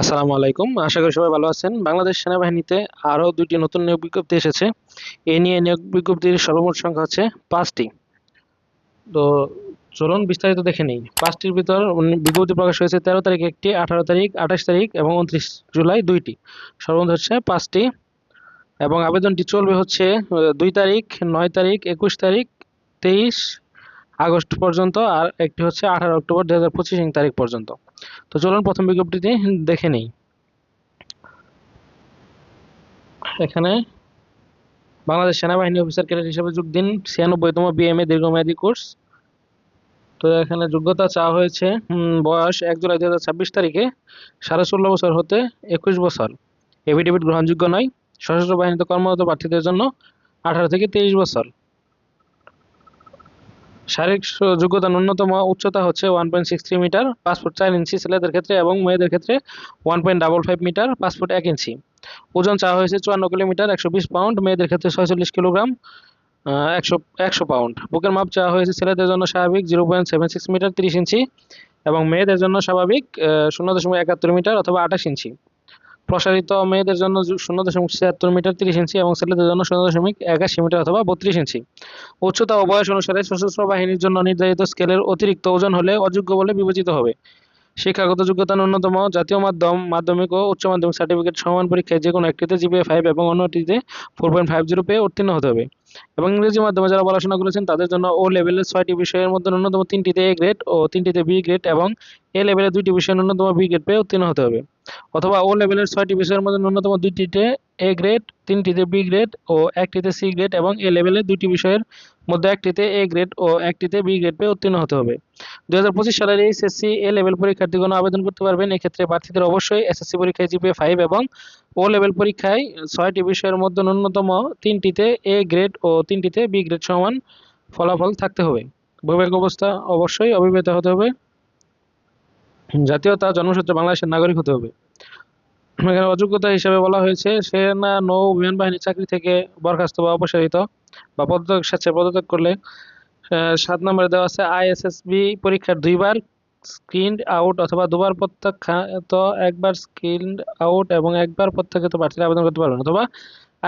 আসসালামু আলাইকুম। আশা করি সবাই ভালো আছেন। বাংলাদেশ সেনাবাহিনীতে আরও দুইটি নতুন নিয়োগ বিজ্ঞপ্তি এসেছে। এ নিয়ে নিয়োগ বিজ্ঞপ্তির সর্বমোট সংখ্যা হচ্ছে পাঁচটি। তো চলুন বিস্তারিত দেখে নিই। পাঁচটির ভিতর বিজ্ঞপ্তি প্রকাশ হয়েছে তেরো তারিখ একটি, আঠারো তারিখ, আঠাশ তারিখ এবং উনত্রিশ জুলাই দুইটি। সর্বমোট হচ্ছে পাঁচটি এবং আবেদনটি চলবে হচ্ছে দুই তারিখ, নয় তারিখ, একুশ তারিখ, তেইশ আগস্ট পর্যন্ত আর একটি হচ্ছে আঠারো অক্টোবর দু হাজার পঁচিশ তারিখ পর্যন্ত। তো চলুন প্রথম বিজ্ঞপ্তিটি দেখে নিই। এখানে বাংলাদেশ সেনাবাহিনী অফিসার ক্যাডেট হিসেবে যোগ দিন ছিয়ানব্বইতম বিএমএ দীর্ঘমেয়াদী কোর্স তো এখানে যোগ্যতা চাওয়া হয়েছে বয়স এক জুলাই দু হাজার ছাব্বিশ তারিখে, সাড়ে ষোলো বছর হতে একুশ বছর। এফিডেভিট গ্রহণযোগ্য নয়। সশস্ত্র বাহিনীতে কর্মরত প্রার্থীদের জন্য আঠারো থেকে তেইশ বছর। শারীরিক যোগ্যতা ন্যূনতম উচ্চতা হচ্ছে one point six three metre পাঁচ ফুট চার ইঞ্চি ছেলেদের ক্ষেত্রে এবং মেয়েদের ক্ষেত্রে one point double five metre পাঁচ ফুট এক ইঞ্চি। ওজন চাওয়া হয়েছে চুয়ান্ন কিলোমিটার, একশো বিশ পাউন্ড মেয়েদের ক্ষেত্রে ছয়চল্লিশ কিলোগ্রাম একশো একশো পাউন্ড বুকের মাপ চাওয়া হয়েছে ছেলেদের জন্য স্বাভাবিক zero point seven six metre তিরিশ ইঞ্চি এবং মেয়েদের জন্য স্বাভাবিক শূন্য দশমিক একাত্তর মিটার অথবা আঠাশ ইঞ্চি। প্রসারিত মেয়েদের জন্য শূন্য দশমিক ছিয়াত্তর মিটার তিরিশ ইঞ্চি এবং ছেলেদের জন্য শূন্য দশমিক একাশি মিটার অথবা বত্রিশ ইঞ্চি। উচ্চতা ও বয়স অনুসারে সশস্ত্র বাহিনীর জন্য নির্ধারিত স্কেলের অতিরিক্ত ওজন হলে অযোগ্য বলে বিবেচিত হবে। শিক্ষাগত যোগ্যতা ন্যূনতম, জাতীয় মাধ্যম, মাধ্যমিক ও উচ্চ মাধ্যমিক সার্টিফিকেট সমান পরীক্ষায় যে কোনো একটিতে জিপিএ ফাইভ এবং অন্যটিতে ফোর পয়েন্ট ফাইভ জিরো পেয়ে উত্তীর্ণ হতে হবে। এবং ইংরেজি মাধ্যমে যারা পড়াশোনা করেছেন, তাদের জন্য ও লেভেলের ছয়টি বিষয়ের মধ্যে ন্যূনতম তিনটিতে এ গ্রেড ও তিনটিতে বি গ্রেড এবং এ লেভেলের দুইটি বিষয়ে ন্যূনতম বি গ্রেড পেয়ে উত্তীর্ণ হতে হবে। অথবা ও লেভেলের ছয়টি বিষয়ের মধ্যে ন্যূনতম দুইটিতে এ গ্রেড তিনটিতে বি গ্রেড ও একটিতে সি গ্রেড এবং এ লেভেলের দুইটি বিষয়ের মধ্যে একটিতে এ গ্রেড ও একটিতে বি গ্রেড পেয়ে উত্তীর্ণ হতে হবে। দু হাজার পঁচিশ সালের এইচএসসি এ লেভেল পরীক্ষার্থীগণ আবেদন করতে পারবেন। এক্ষেত্রে প্রার্থীদের অবশ্যই এসএসসি পরীক্ষায় জিপিএ ফাইভ এবং ও লেভেল পরীক্ষায় ছয়টি বিষয়ের মধ্যে ন্যূনতম তিনটিতে এ গ্রেড ও তিনটিতে বি গ্রেড সমান ফলাফল থাকতে হবে। বৈবাহিক অবস্থা অবশ্যই অবিবাহিত হতে হবে। জাতীয়তা, জন্মসূত্রে বাংলাদেশের নাগরিক হতে হবে। এখানে অযোগ্যতা হিসেবে বলা হয়েছে, সেনা, নৌ বিমান বাহিনীর চাকরি থেকে বরখাস্ত বা অপসারিত বা পদত্যাগ স্বেচ্ছায় পদত্যাগ করলে সাত নম্বরে দেওয়া আছে আইএসএসবি পরীক্ষার দুইবার স্ক্রিনড আউট অথবা দুবার প্রত্যাখ্যাত, একবার স্ক্রিনড আউট এবং একবার প্রত্যাখ্যাত প্রার্থীরা আবেদন করতে পারবেন। অথবা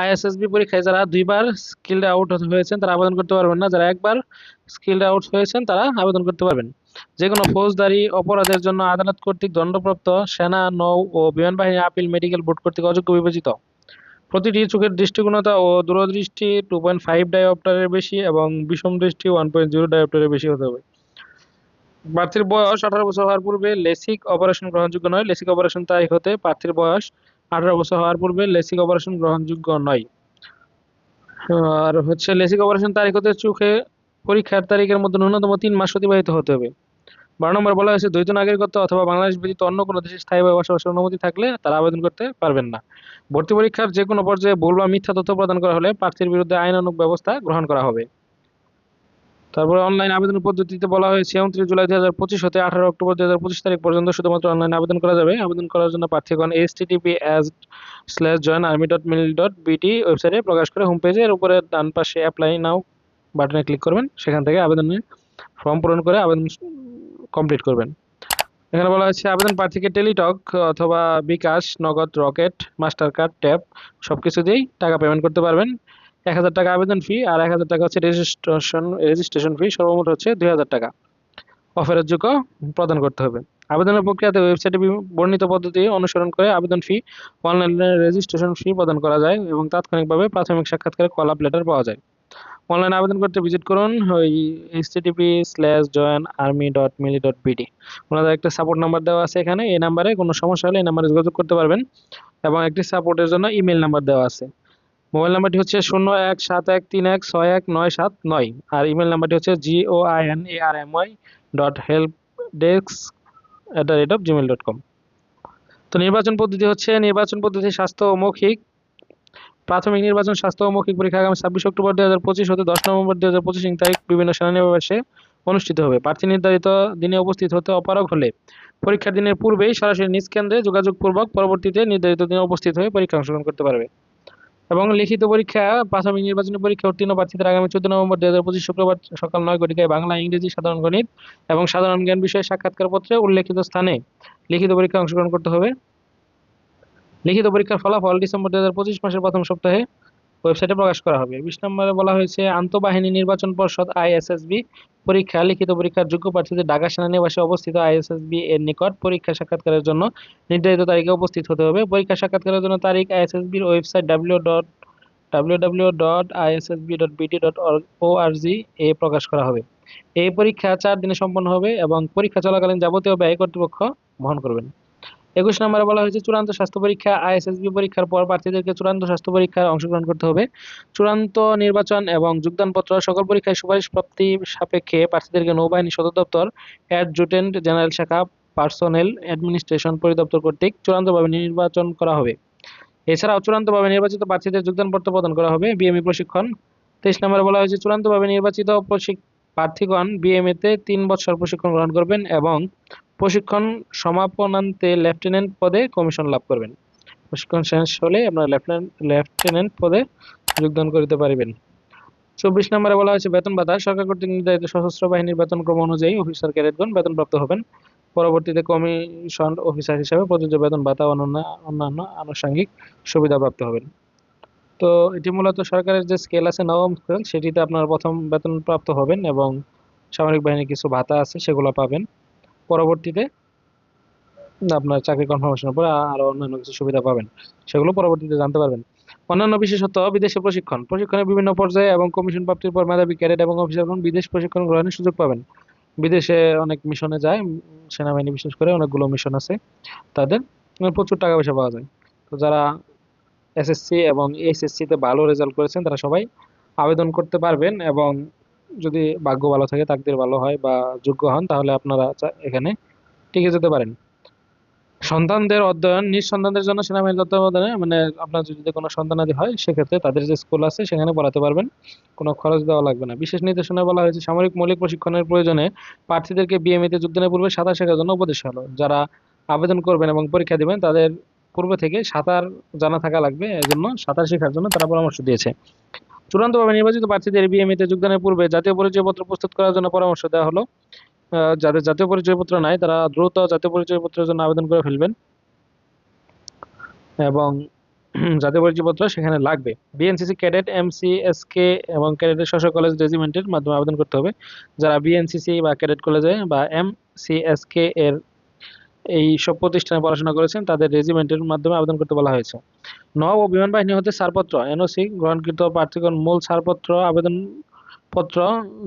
আইএসএসবি পরীক্ষায় যারা দুইবার স্কিল্ড আউট হয়েছেন, তারা আবেদন করতে পারবেন না। যারা একবার স্কিল্ড আউট হয়েছেন, তারা আবেদন করতে পারবেন। যে কোনো ফৌজদারি অপরাধের জন্য আদালত কর্তৃক দণ্ডপ্রাপ্ত সেনা, নৌ ও বিমান বাহিনী আপিল মেডিকেল বোর্ড কর্তৃক অযোগ্য বিবেচিত। প্রতিটি চোখের দৃষ্টিগুণতা ও দূরদৃষ্টি টু পয়েন্ট ফাইভ ডায়োপ্টারের বেশি এবং বিষম দৃষ্টি ওয়ান পয়েন্ট জিরো ডায়োপ্টারের বেশি হতে হবে। প্রার্থীর বয়স আঠারো বছর হওয়ার পূর্বে লেসিক অপারেশন গ্রহণযোগ্য নয়। লেসিক অপারেশন তারিখ হতে প্রার্থীর বয়স আঠারো বছর হওয়ার পূর্বে লেসিক অপারেশন গ্রহণযোগ্য নয়। আর হচ্ছে লেসিক অপারেশন তারিখ হতে চোখে পরীক্ষার তারিখের মধ্যে ন্যূনতম তিন মাস অতিবাহিত হতে হবে। বারো নম্বর বলা হয়েছে, দ্বৈত নাগরিকত্ব অথবা বাংলাদেশ ব্যতীত অন্য কোনো দেশে স্থায়ীভাবে বসবাসের অনুমতি থাকলে তারা আবেদন করতে পারবেন না। ভর্তি পরীক্ষার যে কোনো পর্যায়ে ভুল বা মিথ্যা তথ্য প্রদান করা হলে প্রার্থীর বিরুদ্ধে আইনানুগ ব্যবস্থা গ্রহণ করা হবে। তারপরে অনলাইন আবেদন পদ্ধতিতে বলা হয়েছে, উনত্রিশ জুলাই দুই হাজার পঁচিশ হতে আঠারো অক্টোবর দুই হাজার পঁচিশ তারিখ পর্যন্ত শুধুমাত্র অনলাইন আবেদন করা যাবে। আবেদন করার জন্য প্রার্থীগণ H TTP S slash join army dot mil dot BT ওয়েবসাইটে প্রকাশ করে হোম পেজের উপরে ডান পাশে অ্যাপ্লাই নাও বাটনে ক্লিক করবেন। সেখান থেকে আবেদনের ফর্ম পূরণ করে আবেদন কমপ্লিট করবেন। এখানে বলা হচ্ছে আবেদন প্রার্থীকে টেলিটক অথবা বিকাশ, নগদ, রকেট মাস্টার কার্ড ট্যাব সব কিছু দিয়েই টাকা পেমেন্ট করতে পারবেন। এক হাজার টাকা আবেদন ফি আর এক হাজার টাকা হচ্ছে রেজিস্ট্রেশন রেজিস্ট্রেশন ফি সর্বমোট হচ্ছে দুই হাজার টাকা। অফারের যোগ্য প্রদান করতে হবে। আবেদনের প্রক্রিয়াতে ওয়েবসাইটে বর্ণিত পদ্ধতি অনুসরণ করে আবেদন ফি অনলাইনে রেজিস্ট্রেশন ফি প্রদান করা যায় এবং তাৎক্ষণিকভাবে প্রাথমিক সাক্ষাৎকারে কল আপ লেটার পাওয়া যায়। অনলাইনে আবেদন করতে ভিজিট করুন ওই HTTP slash join army dot mil dot BD ওনাদের একটা সাপোর্ট নাম্বার দেওয়া আছে এখানে। এই নাম্বারে কোনো সমস্যা হলে এই নাম্বারে যোগাযোগ করতে পারবেন এবং একটি সাপোর্টের জন্য ইমেল নাম্বার দেওয়া আছে। মোবাইল নাম্বারটি হচ্ছে শূন্য এক সাত এক তিন এক ছয় এক নয় সাত নয় আর ইমেল নাম্বারটি হচ্ছে G O I N A R M Y dot help desk at the rate of Gmail dot com তো নির্বাচন পদ্ধতি হচ্ছে, নির্বাচন পদ্ধতি স্বাস্থ্য ও মৌখিক। প্রাথমিক নির্বাচন স্বাস্থ্য ও মৌখিক পরীক্ষা আগামী ছাব্বিশ অক্টোবর দুই হাজার পঁচিশ হতে দশ নভেম্বর দুই হাজার পঁচিশ তারিখ বিভিন্ন সেনানিবাসে অনুষ্ঠিত হবে। প্রার্থী নির্ধারিত দিনে উপস্থিত হতে অপারগ হলে পরীক্ষার দিনের পূর্বেই সরাসরি নিজ কেন্দ্রে যোগাযোগপূর্বক পরবর্তীতে নির্ধারিত দিনে উপস্থিত হয়ে পরীক্ষা অংশগ্রহণ করতে পারবে। এবং লিখিত পরীক্ষা, প্রাথমিক নির্বাচনী পরীক্ষা উত্তীর্ণ প্রার্থীদের আগামী চোদ্দ নভেম্বর দু হাজার পঁচিশ শুক্রবার সকাল নয় ঘটিকায় বাংলা, ইংরেজি সাধারণ গণিত এবং সাধারণ জ্ঞান বিষয়ে সাক্ষাৎকার পত্রে উল্লেখিত স্থানে লিখিত পরীক্ষায় অংশগ্রহণ করতে হবে। লিখিত পরীক্ষার ফলাফল ডিসেম্বর দু হাজার পঁচিশ মাসের প্রথম সপ্তাহে ওয়েবসাইটে প্রকাশ করা হবে। বিশ নম্বরে বলা হয়েছে, আন্তঃবাহিনী নির্বাচন পর্ষদ আইএসএসবি পরীক্ষা, লিখিত পরীক্ষার যোগ্য প্রার্থীদের ঢাকা সেনানিবাসে অবস্থিত আইএসএসবি এর নিকট পরীক্ষা সাক্ষাৎকারের জন্য নির্ধারিত তারিখে উপস্থিত হতে হবে। পরীক্ষা সাক্ষাৎকারের জন্য তারিখ আইএসএসবির ওয়েবসাইট ডাব্লিউ ডট এ প্রকাশ করা হবে। এই পরীক্ষা চার দিনে সম্পন্ন হবে এবং পরীক্ষা চলাকালীন যাবতীয় ব্যয় কর্তৃপক্ষ বহন করবেন। একুশ নম্বরে বলা হয়েছে, চূড়ান্ত স্বাস্থ্য পরীক্ষা, আইএসএসবি পরীক্ষার পর প্রার্থীদেরকে চূড়ান্ত স্বাস্থ্য পরীক্ষায় অংশগ্রহণ করতে হবে। চূড়ান্ত নির্বাচন এবং যোগদানপত্র, সকল পরীক্ষায় সুপারিশ প্রাপ্তি সাপেক্ষে প্রার্থীদেরকে নৌবাহিনী সদর দপ্তর, অ্যাডজুটেন্ট জেনারেল শাখা, পার্সোনেল অ্যাডমিনিস্ট্রেশন পরিদপ্তর কর্তৃক চূড়ান্তভাবে নির্বাচন করা হবে। এছাড়াও চূড়ান্তভাবে নির্বাচিত প্রার্থীদের যোগদানপত্র প্রদান করা হবে, বিএমই প্রশিক্ষণ। তেইশ নম্বরে বলা হয়েছে, চূড়ান্তভাবে নির্বাচিত প্রশিক- প্রার্থীগণ বিএমএতে তিন বছর প্রশিক্ষণ গ্রহণ করবেন এবং প্রশিক্ষণ সমাপনান্তে লেফটেন্যান্ট পদে কমিশন লাভ করবেন। প্রশিক্ষণ শেষ হলে আপনারা লেফটেন্যান্ট লেফটেন্যান্ট পদে যোগদান করিতে পারিবেন। চব্বিশ নম্বরে বলা হয়েছে, বেতন ভাতা, সরকার কর্তৃক নির্ধারিত সশস্ত্র বাহিনীর বেতন ক্রম অনুযায়ী অফিসার ক্যাডেটগণ বেতনপ্রাপ্ত হবেন। পরবর্তীতে কমিশন অফিসার হিসাবে প্রযোজ্য বেতন ভাতা অন্যান্য অন্যান্য আনুষঙ্গিক সুবিধা প্রাপ্ত হবেন। তো এটি মূলত সরকারের যে স্কেল আছে, নবম স্কেল, সেটিতে আপনার প্রথম বেতন প্রাপ্ত হবেন এবং সামরিক বাহিনীর কিছু ভাতা আছে, সেগুলো পাবেন। পরবর্তীতে আপনার চাকরি কনফার্মেশনের পরে আরও অন্যান্য কিছু সুবিধা পাবেন। সেগুলো পরবর্তীতে জানতে পারবেন। অন্যান্য বিশেষত বিদেশে প্রশিক্ষণ। প্রশিক্ষণের বিভিন্ন পর্যায়ে এবং কমিশন প্রাপ্তির পর মেধাবী ক্যাডেট এবং অফিসারগণ বিদেশ প্রশিক্ষণ গ্রহণের সুযোগ পাবেন। বিদেশে অনেক মিশনে যায়, সেনাবাহিনী বিশেষ করে অনেকগুলো মিশন আছে। তাদের মানে প্রচুর টাকা পয়সা পাওয়া যায়। তো যারা এসএসসি এবং এইচএসসি তে ভালো রেজাল্ট করেছেন, তারা সবাই আবেদন করতে পারবেন এবং যদি ভাগ্য ভালো থাকে, তাকদির ভালো হয় বা যোগ্য হন, তাহলে আপনারা এখানে টিকে যেতে পারেন। সন্তানদের অধ্যয়ন নিজ সন্তানদের জন্য সেনাবাহিনীর তত্ত্বাবধানে মানে আপনার যদি কোনো সন্তানাদি হয়, সেক্ষেত্রে তাদের যে স্কুল আছে, সেখানে পড়াতে পারবেন। কোনো খরচ দেওয়া লাগবে না। বিশেষ নির্দেশনায় বলা হয়েছে, সামরিক মৌলিক প্রশিক্ষণের প্রয়োজনে প্রার্থীদেরকে বিএমএতে যোগদানের পূর্বে সাঁতার শেখার জন্য উপদেশ হলো। যারা আবেদন করবেন এবং পরীক্ষা দিবেন, তাদের পূর্বে থেকে সাঁতার জানা থাকা লাগবে। এজন্য সাঁতার শেখার জন্য তারা পরামর্শ দিয়েছে। চূড়ান্তভাবে নির্বাচিত প্রার্থীদের বিএমএতে যোগদানের পূর্বে জাতীয় পরিচয়পত্র প্রস্তুত করার জন্য পরামর্শ দেওয়া হলো। যাদের জাতীয় পরিচয়পত্র নাই, তারা দ্রুত জাতীয় পরিচয়পত্রের জন্য আবেদন করে ফেলবেন। এবং জাতীয় পরিচয়পত্র সেখানে লাগবে। বিএনসিসি ক্যাডেট এমসিএসকে এবং ক্যাডেটের শস্য কলেজ রেজিমেন্টের মাধ্যমে আবেদন করতে হবে। যারা বিএনসিসি বা ক্যাডেট কলেজে বা এমসিএসকে এর এই সব প্রতিষ্ঠানে পড়াশোনা করেছেন, তাদের রেজিমেন্টের মাধ্যমে আবেদন করতে বলা হয়েছে। নৌ ও বিমান বাহিনী হতে ছাড়পত্র, এনওসি, গ্রহণকৃত প্রার্থীগণ মূল ছাড়পত্র, আবেদনপত্র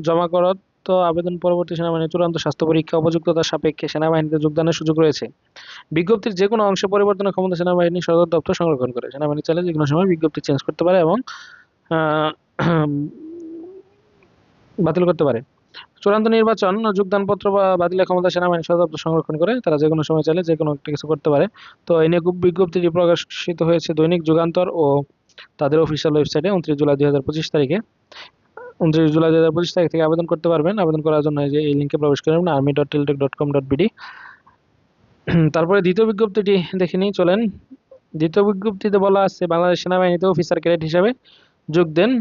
জমা করাত আবেদন পরবর্তী সেনাবাহিনীর চূড়ান্ত স্বাস্থ্য পরীক্ষা উপযুক্ততা সাপেক্ষে সেনাবাহিনীতে যোগদানের সুযোগ রয়েছে। বিজ্ঞপ্তির যে কোনো অংশ পরিবর্তনের ক্ষমতা সেনাবাহিনী সদর দপ্তর সংরক্ষণ করে। সেনাবাহিনী চাইলে যে কোনো সময় বিজ্ঞপ্তি চেঞ্জ করতে পারে এবং বাতিল করতে পারে। চূড়ান্ত নির্বাচন, যোগদানপত্র বা বাতিলের ক্ষমতা সেনাবাহিনী সদর দপ্তর সংরক্ষণ করে তারা যে কোনো সময় চাইলে যে কোনো একটা কিছু করতে পারে। তো এই নিয়ে বিজ্ঞপ্তিটি প্রকাশিত হয়েছে দৈনিক যুগান্তর ও তাদের অফিসিয়াল ওয়েবসাইটে উনত্রিশ জুলাই দুই হাজার পঁচিশ তারিখে। উনত্রিশ জুলাই দুই হাজার পঁচিশ তারিখ থেকে আবেদন করতে পারবেন। আবেদন করার জন্য যে এই লিঙ্কে প্রবেশ করবেন army dot teletalk dot com dot BD তারপরে দ্বিতীয় বিজ্ঞপ্তিটি দেখে নিয়ে চলেন। দ্বিতীয় বিজ্ঞপ্তিতে বলা আছে, বাংলাদেশ সেনাবাহিনীতে অফিসার ক্যাডেট হিসাবে যোগ দেন।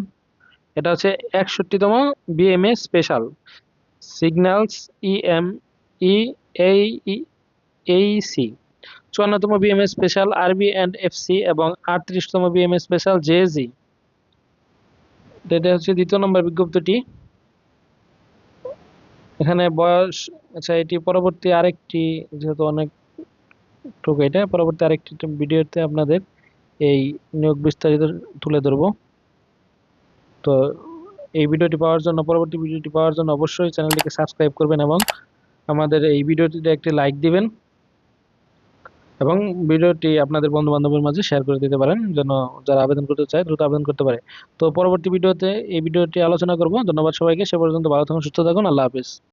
এটা হচ্ছে একষট্টিতম BMA special signals EM E এই Aisi চুয়ান্নতম BMA special RB and FC এবং আটত্রিশতম বিএমএ স্পেশাল জেজি এটা হচ্ছে দ্বিতীয় নম্বর বিজ্ঞপ্তিটি। এখানে বয়স আচ্ছা এটি পরবর্তী আরেকটি, যেহেতু অনেক টুকু এটা, পরবর্তী আরেকটি ভিডিওতে আপনাদের এই নিয়োগ বিস্তারিত তুলে ধরবো। তো এই ভিডিওটি পাওয়ার জন্য, পরবর্তী ভিডিওটি পাওয়ার জন্য অবশ্যই চ্যানেলটিকে সাবস্ক্রাইব করবেন এবং আমাদের এই ভিডিওটিতে একটি লাইক দিবেন এবং ভিডিওটি আপনাদের বন্ধু বান্ধবের মাঝে শেয়ার করে দিতে পারেন যেন যারা আবেদন করতে চায় দ্রুত আবেদন করতে পারে। তো পরবর্তী ভিডিওতে এই ভিডিওটি আলোচনা করব। ধন্যবাদ সবাইকে। সে পর্যন্ত ভালো থাকুন, সুস্থ থাকুন। আল্লাহ হাফিজ।